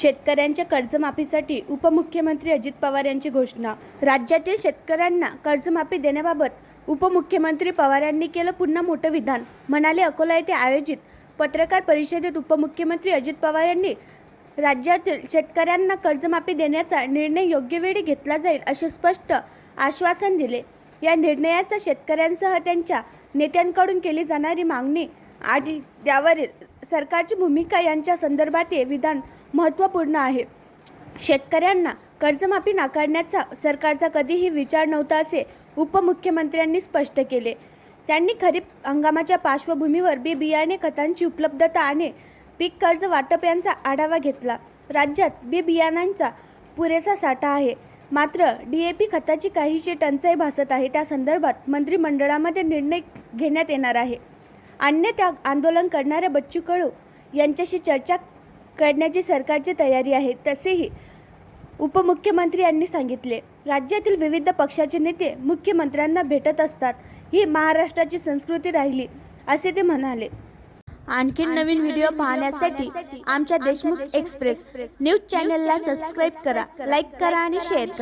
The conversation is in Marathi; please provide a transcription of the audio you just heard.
शेतकऱ्यांच्या कर्जमाफीसाठी उपमुख्यमंत्री अजित पवार यांची घोषणा. राज्यातील शेतकऱ्यांना कर्जमाफी देण्याबाबत उपमुख्यमंत्री पवार यांनी केलं पुन्हा मोठं विधान. म्हणाले अकोला येथे आयोजित पत्रकार परिषदेत उपमुख्यमंत्री अजित पवार यांनी राज्यातील शेतकऱ्यांना कर्जमाफी देण्याचा निर्णय योग्य वेळी घेतला जाईल असे स्पष्ट आश्वासन दिले. या निर्णयाचा शेतकऱ्यांसह त्यांच्या नेत्यांकडून केली जाणारी मागणी आणि त्यावरील सरकारची भूमिका यांच्या संदर्भात हे विधान महत्त्वपूर्ण आहे. शेतकऱ्यांना कर्जमाफी नाकारण्याचा सरकारचा कधीही विचार नव्हता असे उपमुख्यमंत्र्यांनी स्पष्ट केले. त्यांनी खरीप हंगामाच्या पार्श्वभूमीवर बी बियाणे खतांची उपलब्धता आणि पीक कर्ज वाटप यांचा आढावा घेतला. राज्यात बी बियाणांचा पुरेसा साठा आहे. मात्र डी ए पी खताची काहीशी टंचाई भासत आहे. त्या संदर्भात मंत्रिमंडळामध्ये निर्णय घेण्यात येणार आहे. अन्य त्या आंदोलन करणाऱ्या बच्चू कडू यांच्याशी चर्चा करण्याची सरकारची तयारी आहे तसेही उपमुख्यमंत्री यांनी सांगितले. राज्यातील विविध पक्षाचे नेते मुख्यमंत्र्यांना भेटत असतात. ही महाराष्ट्राची संस्कृती राहिली असे ते म्हणाले. आणखी नवीन व्हिडिओ पाहण्यासाठी आमच्या देशमुख एक्सप्रेस न्यूज चॅनलला सबस्क्राईब करा लाईक करा आणि शेअर करा.